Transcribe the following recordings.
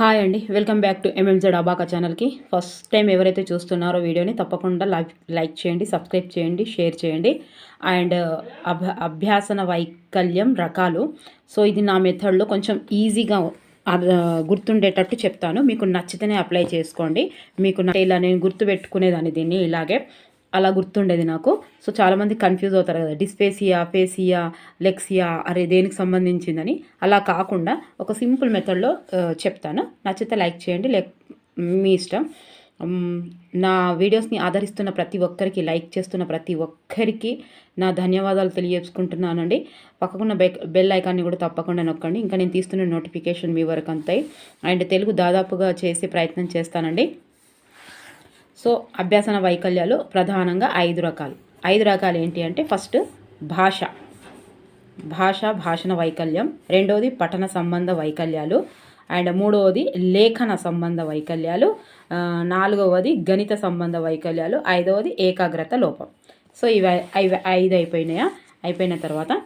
Hi అండి welcome back to MMZ అబాకా ఛానల్కి. ఫస్ట్ టైం ఎవరైతే చూస్తున్నారో వీడియోని తప్పకుండా లైక్ లైక్ చేయండి సబ్స్క్రైబ్ చేయండి షేర్ చేయండి. అండ్ అభ అభ్యాసన వైకల్యం రకాలు. సో ఇది నా మెథడ్లో కొంచెం ఈజీగా గుర్తుండేటట్టు చెప్తాను. మీకు నచ్చితేనే అప్లై చేసుకోండి. మీకు ఇలా నేను గుర్తుపెట్టుకునేదాన్ని దీన్ని ఇలాగే. అలా గుర్తుండేది నాకు. సో చాలామంది కన్ఫ్యూజ్ అవుతారు కదా డిస్పేసియా ఫేసియా లెక్సియా అరే దేనికి సంబంధించిందని. అలా కాకుండా ఒక సింపుల్ మెథడ్లో చెప్తాను. నచ్చితే లైక్ చేయండి లేక్ మీ ఇష్టం. నా వీడియోస్ని ఆదరిస్తున్న ప్రతి ఒక్కరికి లైక్ చేస్తున్న ప్రతి ఒక్కరికి నా ధన్యవాదాలు తెలియజేసుకుంటున్నానండి. పక్కకున్న బె బెల్ ఐకాన్ని కూడా తప్పకుండా నొక్కండి. ఇంకా నేను తీస్తున్న నోటిఫికేషన్ మీ వరకు అంతాయి. అండ్ తెలుగు దాదాపుగా చేసే ప్రయత్నం చేస్తానండి. సో అభ్యాసన వైకల్యాలు ప్రధానంగా ఐదు రకాలు. ఐదు రకాలు ఏంటి అంటే ఫస్ట్ భాష. భాష భాషణ వైకల్యం. రెండవది పఠన సంబంధ వైకల్యాలు. అండ్ మూడవది లేఖన సంబంధ వైకల్యాలు. నాలుగవది గణిత సంబంధ వైకల్యాలు. ఐదవది ఏకాగ్రత లోపం. సో ఇవి ఇవి ఐదు అయిపోయినాయా? అయిపోయిన తర్వాత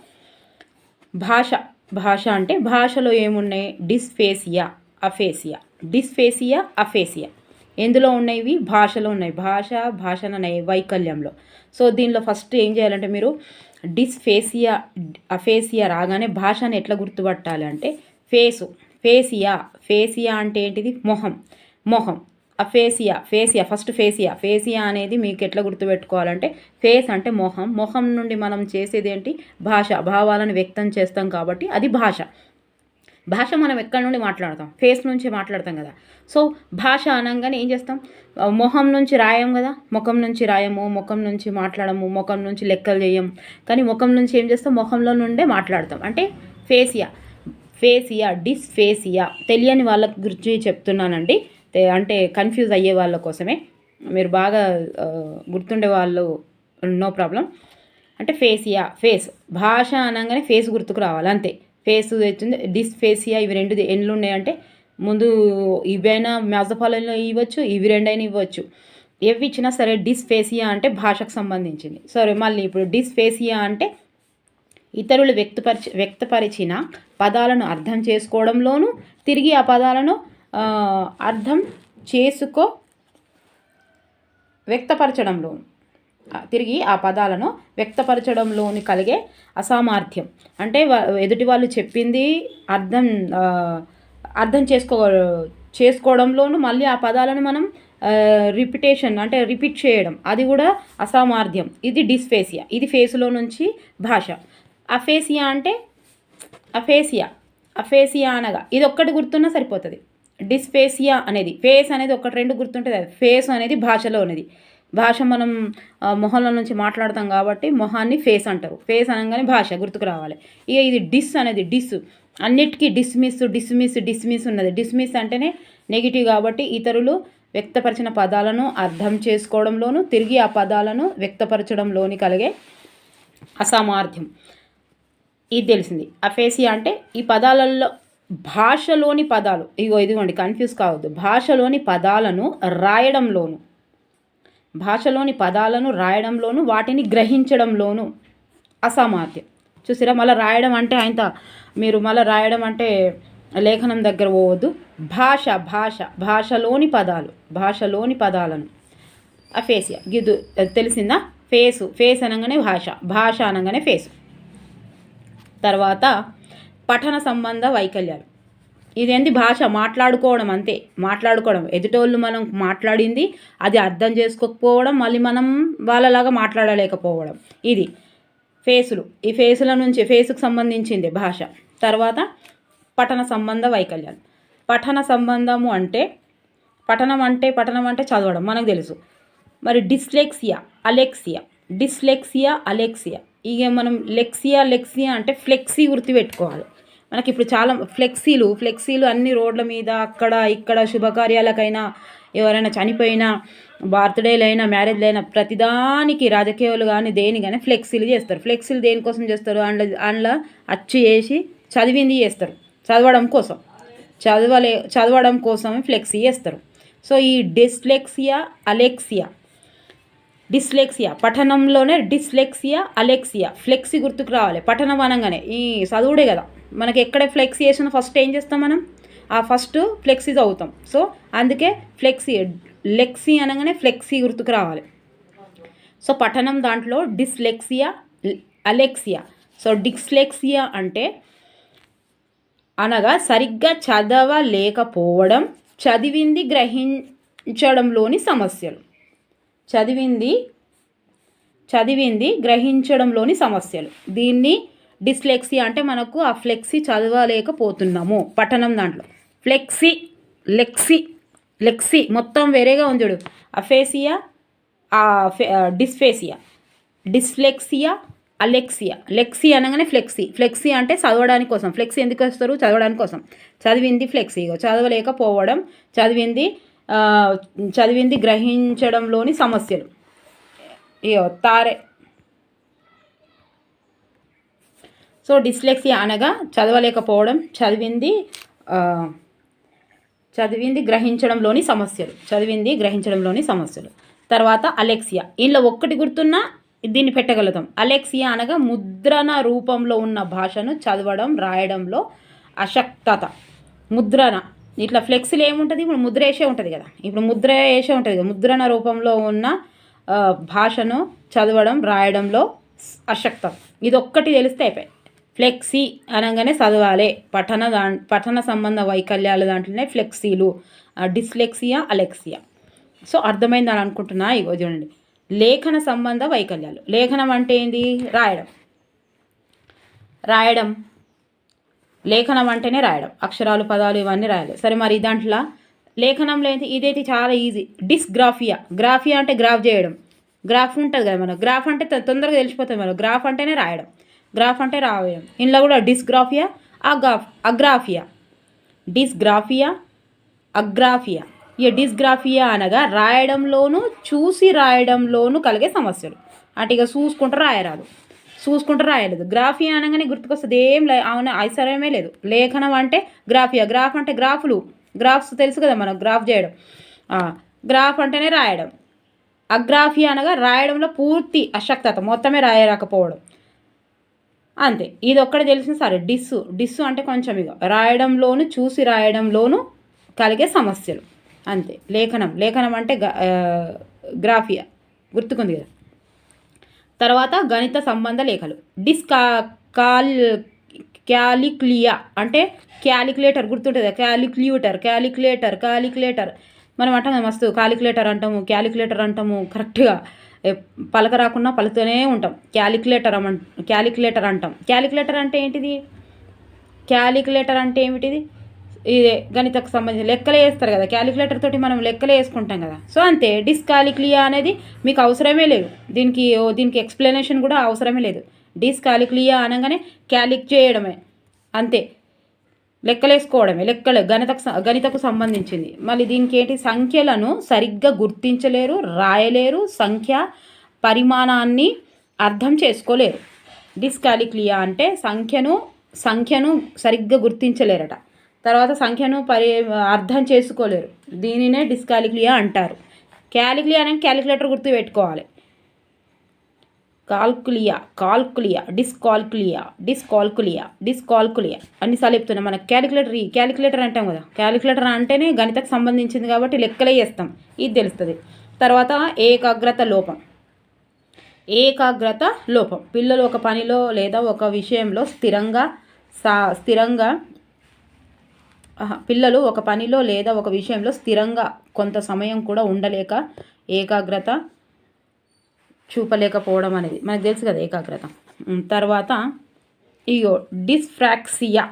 భాష. భాష అంటే భాషలో ఏమున్నాయి? Dysphasia aphasia. Dysphasia aphasia. ఎందులో ఉన్నాయి భాషలో ఉన్నాయి. భాష భాషన వైకల్యంలో. సో దీనిలో ఫస్ట్ ఏం చేయాలంటే మీరు డిస్ఫేసియా అఫేసియా రాగానే భాషను ఎట్లా గుర్తుపట్టాలి అంటే ఫేసు. ఫేసియా. ఫేసియా అంటే ఏంటిది? మొహం. మొహం. Aphasia. Facie. First facie. Facie అనేది మీకు ఎట్లా గుర్తుపెట్టుకోవాలంటే ఫేస్ అంటే మొహం. మొహం నుండి మనం చేసేది ఏంటి? భాష. భావాలను వ్యక్తం చేస్తాం కాబట్టి అది భాష. భాష మనం ఎక్కడి నుండి మాట్లాడతాం? ఫేస్ నుంచి మాట్లాడతాం కదా. సో భాష అనగానే ఏం చేస్తాం? మొహం నుంచి రాయం కదా. ముఖం నుంచి రాయము ముఖం నుంచి మాట్లాడము ముఖం నుంచి లెక్కలు చేయం కానీ ముఖం నుంచి ఏం చేస్తాం? ముఖంలో నుండే మాట్లాడతాం. అంటే ఫేసియా. Facie dysphasia. తెలియని వాళ్ళ గురించి చెప్తున్నానండి. అంటే కన్ఫ్యూజ్ అయ్యే వాళ్ళ కోసమే. మీరు బాగా గుర్తుండే వాళ్ళు నో ప్రాబ్లం. అంటే ఫేసియా ఫేస్. భాష అనగానే ఫేస్ గుర్తుకు రావాలి. అంతే. ఫేస్ వచ్చింది డిస్ఫేసియా ఇవి రెండు ఎన్లు ఉన్నాయంటే ముందు ఇవైనా మ్యాజఫాలలో ఇవ్వచ్చు ఇవి రెండైనా ఇవ్వచ్చు. ఎవి ఇచ్చినా సరే డిస్ఫేసియా అంటే భాషకు సంబంధించింది. సరే మళ్ళీ ఇప్పుడు డిస్ఫేసియా అంటే ఇతరులు వ్యక్తపరిచి వ్యక్తపరిచిన పదాలను అర్థం చేసుకోవడంలోనూ తిరిగి ఆ పదాలను అర్థం చేసుకో వ్యక్తపరచడంలోను. తిరిగి ఆ పదాలను వ్యక్తపరచడంలోని కలిగే అసామర్థ్యం. అంటే ఎదుటి వాళ్ళు చెప్పింది అర్థం అర్థం చేసుకో చేసుకోవడంలోనూ మళ్ళీ ఆ పదాలను మనం రిపిటేషన్ అంటే రిపీట్ చేయడం అది కూడా అసామర్థ్యం. ఇది డిస్ఫేసియా. ఇది ఫేస్లో నుంచి భాష. అఫేసియా అంటే అఫేసియా. అఫేసియా అనగా ఇది ఒక్కటి గుర్తున్నా సరిపోతుంది. డిస్ఫేసియా అనేది ఫేస్ అనేది ఒకటి రెండు గుర్తుంటుంది అది ఫేస్ అనేది భాషలో అనేది. భాష మనం మొహంలో నుంచి మాట్లాడతాం కాబట్టి మొహాన్ని ఫేస్ అంటారు. ఫేస్ అనగానే భాష గుర్తుకు రావాలి. ఇక ఇది డిస్ అనేది డిస్. అన్నిటికీ డిస్మిస్ డిస్మిస్ డిస్మిస్ ఉన్నది. డిస్మిస్ అంటేనే నెగిటివ్ కాబట్టి ఇతరులు వ్యక్తపరిచిన పదాలను అర్థం చేసుకోవడంలోనూ తిరిగి ఆ పదాలను వ్యక్తపరచడంలోని కలిగే అసామర్థ్యం. ఇది తెలిసింది. అఫేసియా అంటే ఈ పదాలలో భాషలోని పదాలు. ఇగో ఇదిగోండి కన్ఫ్యూజ్ కావద్దు. భాషలోని పదాలను రాయడంలోను భాషలోని పదాలను రాయడంలోను వాటిని గ్రహించడంలోను అసామర్థ్యం చూసిరా మళ్ళీ రాయడం అంటే ఆయన మీరు మళ్ళీ రాయడం అంటే లేఖనం దగ్గర పోవద్దు. భాష భాష భాషలోని పదాలు భాషలోని పదాలను. అఫేసియా గిదు తెలిసిందా? ఫేసు ఫేస్ అనగానే భాష భాష అనగానే ఫేసు. తర్వాత పఠన సంబంధ వైకల్యాలు. ఇదేంటి భాష? మాట్లాడుకోవడం అంతే. మాట్లాడుకోవడం. ఎదుటోళ్ళు మనం మాట్లాడింది అది అర్థం చేసుకోకపోవడం మళ్ళీ మనం వాళ్ళలాగా మాట్లాడలేకపోవడం. ఇది. ఫేసులు. ఈ ఫేసుల నుంచి ఫేసుకు సంబంధించింది భాష. తర్వాత పఠన సంబంధ వైకల్యాలు. పఠన సంబంధము అంటే పఠనం అంటే పఠనం అంటే చదవడం. మనకు తెలుసు. మరి డిస్లెక్సియా అలెక్సియా. Dyslexia alexia. ఇక మనం లెక్సియా లెక్సియా అంటే ఫ్లెక్సీ గుర్తుపెట్టుకోవాలి. మనకి ఇప్పుడు చాలా ఫ్లెక్సీలు ఫ్లెక్సీలు అన్ని రోడ్ల మీద అక్కడ ఇక్కడ శుభకార్యాలకైనా ఎవరైనా చనిపోయినా బర్త్డేలైనా మ్యారేజ్లైనా ప్రతిదానికి రాజకీయాలు కానీ దేని కానీ ఫ్లెక్సీలు చేస్తారు. ఫ్లెక్సీలు దేనికోసం చేస్తారు? అందులో అందులో అచ్చు వేసి చదివింది చేస్తారు. చదవడం కోసం. చదవలే చదవడం కోసమే ఫ్లెక్సీ చేస్తారు. సో ఈ డిస్లెక్సియా అలెక్సియా డిస్లెక్సియా. పఠనంలోనే డిస్లెక్సియా అలెక్సియా. ఫ్లెక్సీ గుర్తుకు రావాలి. పఠనం అనగానే ఈ చదువుడే కదా. మనకి ఎక్కడ ఫ్లెక్సీ చేసినా ఫస్ట్ ఏం చేస్తాం మనం? ఆ ఫస్ట్ ఫ్లెక్సీ చదువుతాం. సో అందుకే ఫ్లెక్సీ లెక్సీ అనగానే ఫ్లెక్సీ గుర్తుకు రావాలి. సో పఠనం దాంట్లో డిస్లెక్సియా అలెక్సియా. సో డిస్లెక్సియా అంటే అనగా సరిగ్గా చదవలేకపోవడం చదివింది గ్రహించడంలోని సమస్యలు. చదివింది చదివింది గ్రహించడంలోని సమస్యలు. దీన్ని డిస్లెక్సీ అంటే మనకు ఆ ఫ్లెక్సీ చదవలేకపోతున్నాము పఠనం దాంట్లో. ఫ్లెక్సీ లెక్సీ లెక్సీ మొత్తం వేరేగా ఉంది చూడు. Aphasia dysphasia. Dyslexia alexia. Lexi అనగానే ఫ్లెక్సీ. ఫ్లెక్సీ అంటే చదవడానికి కోసం. ఫ్లెక్సీ ఎందుకు వస్తారు? చదవడానికి కోసం. చదివింది ఫ్లెక్సీగా చదవలేకపోవడం చదివింది చదివింది గ్రహించడంలోని సమస్యలు. ఇయో తారే. సో డిస్లెక్సియా అనగా చదవలేకపోవడం చదివింది చదివింది గ్రహించడంలోని సమస్యలు. చదివింది గ్రహించడంలోని సమస్యలు. తర్వాత అలెక్సియా. ఇందులో ఒక్కటి గుర్తున్నా దీన్ని పెట్టగలుగుతాం. అలెక్సియా అనగా ముద్రణ రూపంలో ఉన్న భాషను చదవడం రాయడంలో అశక్తత. ముద్రణ. ఇట్లా ఫ్లెక్సీలు ఏముంటుంది? ఇప్పుడు ముద్ర వేసే ఉంటుంది కదా. ఇప్పుడు ముద్ర వేసే ఉంటుంది కదా. ముద్రణ రూపంలో ఉన్న భాషను చదవడం రాయడంలో అశక్తం. ఇది ఒక్కటి తెలిస్తే అయిపోయి ఫ్లెక్సీ అనగానే చదవాలి. పఠన దా పఠన సంబంధ వైకల్యాలు దాంట్లోనే ఫ్లెక్సీలు డిస్లెక్సియా అలెక్సియా. సో అర్థమైందని అనుకుంటున్నా. ఇగో చూడండి. లేఖన సంబంధ వైకల్యాలు. లేఖనం అంటే ఏంది? రాయడం. రాయడం. లేఖనం అంటేనే రాయడం. అక్షరాలు పదాలు ఇవన్నీ రాయాలి. సరే మరి దాంట్లో లేఖనం లేని ఇదైతే చాలా ఈజీ. డిస్గ్రాఫియా. గ్రాఫియా అంటే గ్రాఫ్ చేయడం. గ్రాఫ్ ఉంటుంది కదా మనం గ్రాఫ్ అంటే తొందరగా తెలిసిపోతుంది మనం గ్రాఫ్ అంటేనే రాయడం. గ్రాఫ్ అంటే రాయడం. ఇందులో కూడా dysgraphia agraph agraphia. Dysgraphia agraphia. ఈ డిస్గ్రాఫియా అనగా రాయడంలోనూ చూసి రాయడంలోనూ కలిగే సమస్యలు. అంటే ఇక చూసుకుంటూ రాయరాదు. చూసుకుంటూ రాయలేదు. గ్రాఫియా అనగానే గుర్తుకొస్తుంది. ఏం లే అవును ఐశ్వర్యమే లేదు. లేఖనం అంటే గ్రాఫియా గ్రాఫ్ అంటే గ్రాఫులు. గ్రాఫ్స్ తెలుసు కదా మనం గ్రాఫ్ చేయడం. గ్రాఫ్ అంటేనే రాయడం. అగ్రాఫియా అనగా రాయడంలో పూర్తి అశక్తత మొత్తమే రాయరాకపోవడం. అంతే. ఇది ఒక్కడే తెలిసిన సరే డిస్సు డిస్సు అంటే కొంచెం ఇక రాయడంలోను చూసి రాయడంలోను కలిగే సమస్యలు. అంతే. లేఖనం. లేఖనం అంటే గ్రాఫియా గుర్తుకుంది కదా. తర్వాత గణిత సంబంధ లేఖలు. డిస్కా కాల్ క్యాలిక్లియా అంటే క్యాలిక్యులేటర్ గుర్తుంటుంది క్యాలిక్యులేటర్ క్యాలిక్యులేటర్ క్యాలిక్యులేటర్. మనం అంటాం మస్తు క్యాలిక్యులేటర్ అంటాము క్యాలిక్యులేటర్ అంటాము కరెక్ట్గా. పలక రాకుండా పలుకుతూనే ఉంటాం. క్యాలిక్యులేటర్ అమ క్యాలిక్యులేటర్ అంటాం. క్యాలిక్యులేటర్ అంటే ఏంటిది? క్యాలిక్యులేటర్ అంటే ఏమిటిది? ఇదే గణితకు సంబంధించి లెక్కలు వేస్తారు కదా క్యాలిక్యులేటర్ తోటి మనం లెక్కలు వేసుకుంటాం కదా. సో అంతే డిస్కాలిక్లియా అనేది మీకు అవసరమే లేదు. దీనికి దీనికి ఎక్స్ప్లెనేషన్ కూడా అవసరమే లేదు. డిస్కాలిక్లియా అనగానే క్యాలిక్ చేయడమే అంతే. లెక్కలేసుకోవడమే లెక్కలు గణితకు గణితకు సంబంధించింది. మళ్ళీ దీనికి ఏంటి? సంఖ్యలను సరిగ్గా గుర్తించలేరు రాయలేరు సంఖ్య పరిమాణాన్ని అర్థం చేసుకోలేరు. డిస్కాలిక్లియా అంటే సంఖ్యను సంఖ్యను సరిగ్గా గుర్తించలేరట. తర్వాత సంఖ్యను పరి అర్థం చేసుకోలేరు. దీనినే డిస్కాలిక్లియా అంటారు. క్యాలిక్లియా అనేది క్యాలిక్యులేటర్ గుర్తు పెట్టుకోవాలి. కాల్కులియా కాల్కులియా డిస్కాల్కులియా డిస్కాల్కులియా డిస్కాల్కులియా. అన్నిసార్లు చెప్తున్నాం మన క్యాలిక్యులేటర్ క్యాలిక్యులేటర్ అంటాం కదా క్యాలిక్యులేటర్ అంటేనే గణితకు సంబంధించింది కాబట్టి లెక్కలే చేస్తాం. ఇది తెలుస్తుంది. తర్వాత ఏకాగ్రత లోపం. ఏకాగ్రత లోపం. పిల్లలు ఒక పనిలో లేదా ఒక విషయంలో స్థిరంగా సా స్థిరంగా పిల్లలు ఒక పనిలో లేదా ఒక విషయంలో స్థిరంగా కొంత సమయం కూడా ఉండలేక ఏకాగ్రత చూపలేకపోవడం అనేది. మనకు తెలుసు కదా ఏకాగ్రత. తర్వాత ఇగో డిస్ఫ్రాక్సియా.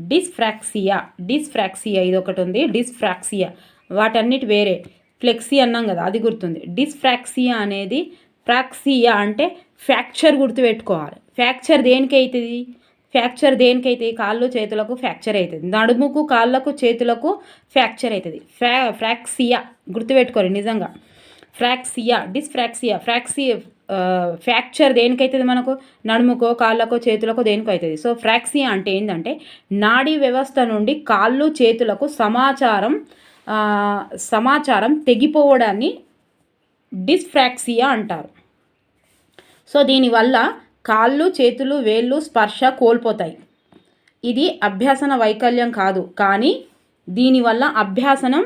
డిస్ఫ్రాక్సియా. డిస్ఫ్రాక్సియా ఇది ఒకటి ఉంది. డిస్ఫ్రాక్సియా. వాటన్నిటి వేరే. ఫ్లెక్సీ అన్నాం కదా అది గుర్తుంది. డిస్ఫ్రాక్సియా అనేది ఫ్రాక్సియా అంటే ఫ్రాక్చర్ గుర్తుపెట్టుకోవాలి. ఫ్రాక్చర్ దేనికి అవుతుంది ఫ్రాక్చర్ దేనికైతే కాళ్ళు చేతులకు ఫ్రాక్చర్ అవుతుంది. నడుముకు కాళ్ళకు చేతులకు ఫ్రాక్చర్ అవుతుంది. ఫ్రా ఫ్రాక్సియా గుర్తుపెట్టుకోరు నిజంగా. ఫ్రాక్సియా డిస్ఫ్రాక్సియా ఫ్రాక్సి ఫ్రాక్చర్ దేనికైతుంది మనకు? నడుముకో కాళ్ళకో చేతులకో దేనికో అవుతుంది సో ఫ్రాక్సియా అంటే ఏంటంటే నాడీ వ్యవస్థ నుండి కాళ్ళు చేతులకు సమాచారం సమాచారం తెగిపోవడాన్ని డిస్ఫ్రాక్సియా అంటారు. సో దీనివల్ల కాళ్ళు చేతులు వేళ్ళు స్పర్శ కోల్పోతాయి. ఇది అభ్యాసన వైకల్యం కాదు. కానీ దీనివల్ల అభ్యాసనం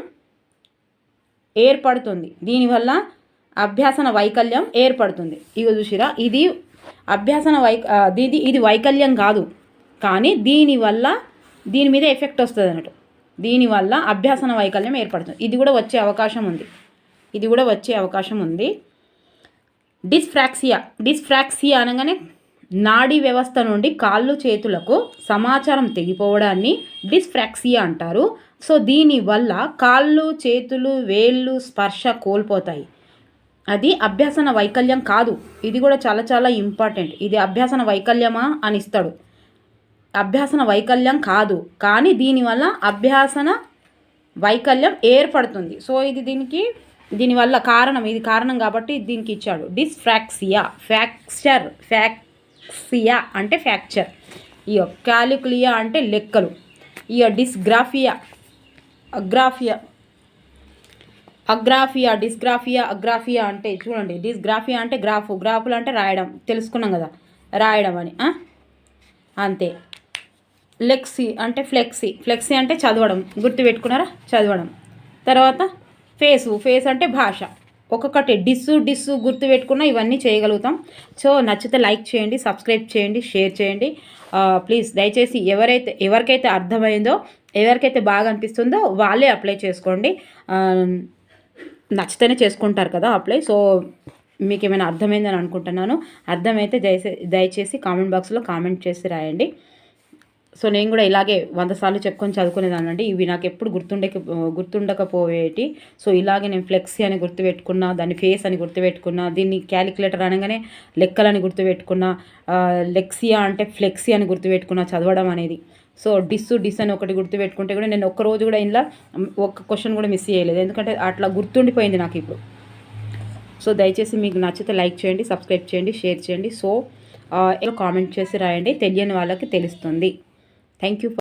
ఏర్పడుతుంది. దీనివల్ల అభ్యాసన వైకల్యం ఏర్పడుతుంది. ఇక చూసిరా ఇది అభ్యాసన వై ఇది ఇది వైకల్యం కాదు. కానీ దీనివల్ల దీని మీద ఎఫెక్ట్ వస్తుంది అన్నట్టు. దీనివల్ల అభ్యాసన వైకల్యం ఏర్పడుతుంది. ఇది కూడా వచ్చే అవకాశం ఉంది. ఇది కూడా వచ్చే అవకాశం ఉంది. డిస్ఫ్రాక్సియా. డిస్ఫ్రాక్సియా అనగానే నాడీ వ్యవస్థ నుండి కాళ్ళు చేతులకు సమాచారం తెగిపోవడాన్ని డిస్ఫ్రాక్సియా అంటారు. సో దీనివల్ల కాళ్ళు చేతులు వేళ్ళు స్పర్శ కోల్పోతాయి. అది అభ్యాసన వైకల్యం కాదు. ఇది కూడా చాలా చాలా ఇంపార్టెంట్. ఇది అభ్యాసన వైకల్యమా అని ఇస్తాడు. అభ్యాసన వైకల్యం కాదు. కానీ దీనివల్ల అభ్యాసన వైకల్యం ఏర్పడుతుంది. సో ఇది దీనికి దీనివల్ల కారణం ఇది కారణం కాబట్టి దీనికి ఇచ్చాడు. డిస్ఫ్రాక్సియా ఫ్యాక్చర్ ఫ్యాక్సియా అంటే ఫ్యాక్చర్ ఇక క్యాలిక్యులియా అంటే లెక్కలు. ఇక dysgraphia agraphia agraphia dysgraphia agraphia అంటే చూడండి డిస్గ్రాఫియా అంటే గ్రాఫ్ గ్రాఫులు అంటే రాయడం తెలుసుకున్నాం కదా రాయడం అని అంతే. లెక్సీ అంటే ఫ్లెక్సీ ఫ్లెక్సీ అంటే చదవడం గుర్తుపెట్టుకున్నారా? చదవడం. తర్వాత ఫేసు ఫేస్ అంటే భాష. ఒక్కొక్కటి డిస్సు డిస్సు గుర్తు పెట్టుకున్న ఇవన్నీ చేయగలుగుతాం. సో నచ్చితే లైక్ చేయండి సబ్స్క్రైబ్ చేయండి షేర్ చేయండి. ప్లీజ్ దయచేసి ఎవరైతే ఎవరికైతే అర్థమైందో ఎవరికైతే బాగా అనిపిస్తుందో వాళ్ళే అప్లై చేసుకోండి. నచ్చితేనే చేసుకుంటారు కదా అప్లై. సో మీకు ఏమైనా అర్థమైందని అనుకుంటున్నాను అర్థమైతే దయచేసి దయచేసి కామెంట్ బాక్స్లో కామెంట్ చేసి రాయండి. సో నేను కూడా ఇలాగే వంద సార్లు చెప్పుకొని చదువుకునేదానండి ఇవి నాకు ఎప్పుడు గుర్తుండే గుర్తుండకపోయేటి. సో ఇలాగే నేను ఫ్లెక్సీ అని గుర్తుపెట్టుకున్నా దాన్ని ఫేస్ అని గుర్తుపెట్టుకున్నా దీన్ని క్యాలిక్యులేటర్ అనగానే లెక్కలని గుర్తుపెట్టుకున్నా లెక్సియా అంటే ఫ్లెక్సీ అని గుర్తుపెట్టుకున్నా చదవడం అనేది. సో డిస్ డిస్ అని ఒకటి గుర్తుపెట్టుకుంటే కూడా నేను ఒక్కరోజు కూడా ఇంట్లో ఒక్క క్వశ్చన్ కూడా మిస్ చేయలేదు. ఎందుకంటే అట్లా గుర్తుండిపోయింది నాకు ఇప్పుడు. సో దయచేసి మీకు నచ్చితే లైక్ చేయండి సబ్స్క్రైబ్ చేయండి షేర్ చేయండి. సో కామెంట్ చేసి రాయండి. తెలియని వాళ్ళకి తెలుస్తుంది. Thank you.